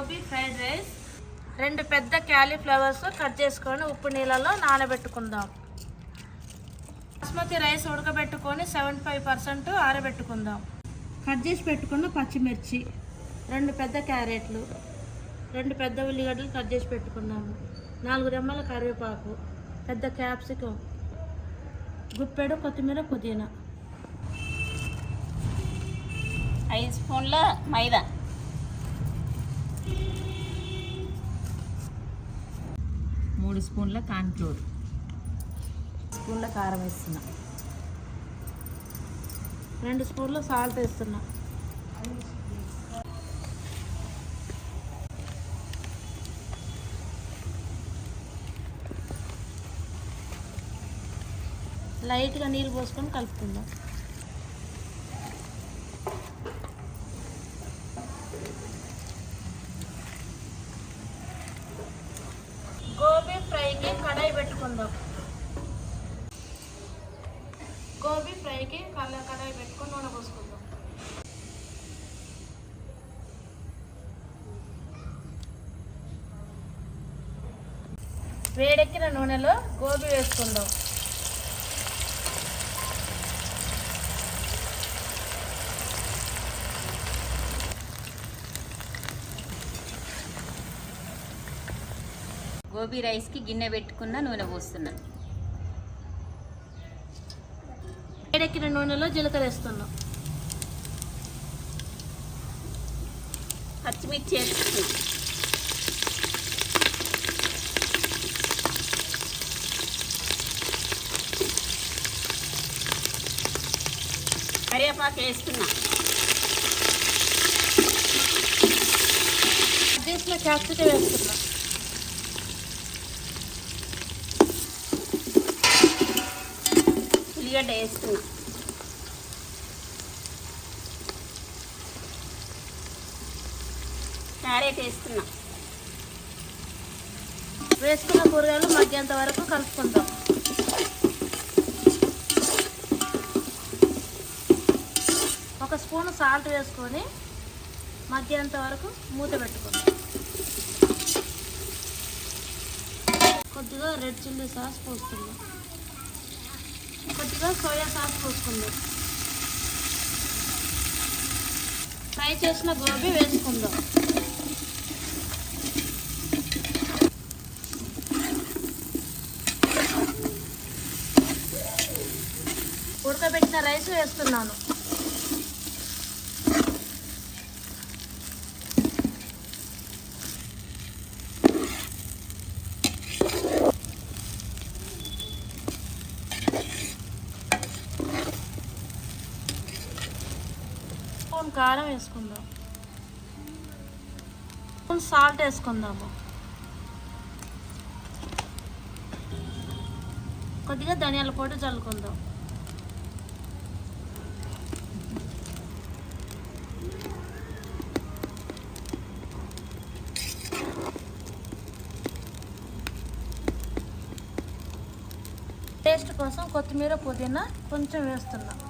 Gobi fried rice రెండు పెద్ద cauliflowers cut చేసుకొని ఉప్పు నీళ్ళలో నానబెట్టుకుందాం. బాస్మతి రైస్ ఉడకబెట్టుకొని సెవెంటీ ఫైవ్ పర్సెంట్ ఆరబెట్టుకుందాం. కట్ చేసి పెట్టుకున్న పచ్చిమిర్చి రెండు పెద్ద క్యారెట్లు రెండు పెద్ద ఉల్లిగడ్డలు కట్ చేసి పెట్టుకున్నాము. నాలుగు రెమ్మల కరివేపాకు పెద్ద క్యాప్సికం గుప్పెడు కొత్తిమీర పుదీనా. ఐదు స్పూన్ల మైదా. మూడు స్పూన్ల కార్న్ఫ్లోర్ స్పూన్ల కారం వేస్తున్నా. రెండు స్పూన్లు సాల్ట్ వేస్తున్నా. లైట్గా నీళ్ళు పోసుకొని కలుపుకుందాం గోబీ ఫ్రైకి కడాయి పెట్టుకుందాం? గోబీ ఫ్రైకి కళ్ళ కడాయి పెట్టుకొని నూనె పోసుకుందాం. వేడెక్కిన నూనెలో గోబీ వేసుకుందాం. గోబీ రైస్కి గిన్నె పెట్టుకున్న నూనె పోస్తున్నా వేడెక్కిన నూనెలో జీలకర్ర వేస్తున్నాం. పచ్చిమిర్చి వేస్తున్నా కరివేపాకు వేస్తున్నా. చేసిన క్యాప్సికం వేస్తున్నాం. ఉల్లిగడ్డ వేస్తున్నా. క్యారెట్ వేస్తున్నా. వేసుకున్న కూరగాయలు మగ్గేంత వరకు కలుపుకుందాం ఒక స్పూన్ సాల్ట్ వేసుకొని మగ్గేంత వరకు మూత పెట్టుకుందాం కొద్దిగా రెడ్ చిల్లీ సాస్ పోస్తున్నాం. కొద్దిగా సోయా సాస్ పోసుకుందాం. ఫ్రై చేసిన గోబీ వేసుకుందాం. ఉడకబెట్టిన రైస్ వేస్తున్నాను. స్పూన్ కారం వేసుకుందాం. స్పూన్ సాల్ట్ వేసుకుందాము. కొద్దిగా ధనియాల పొడి చల్లుకుందాం. టేస్ట్ కోసం కొత్తిమీర పుదీనా కొంచెం వేస్తున్నాం.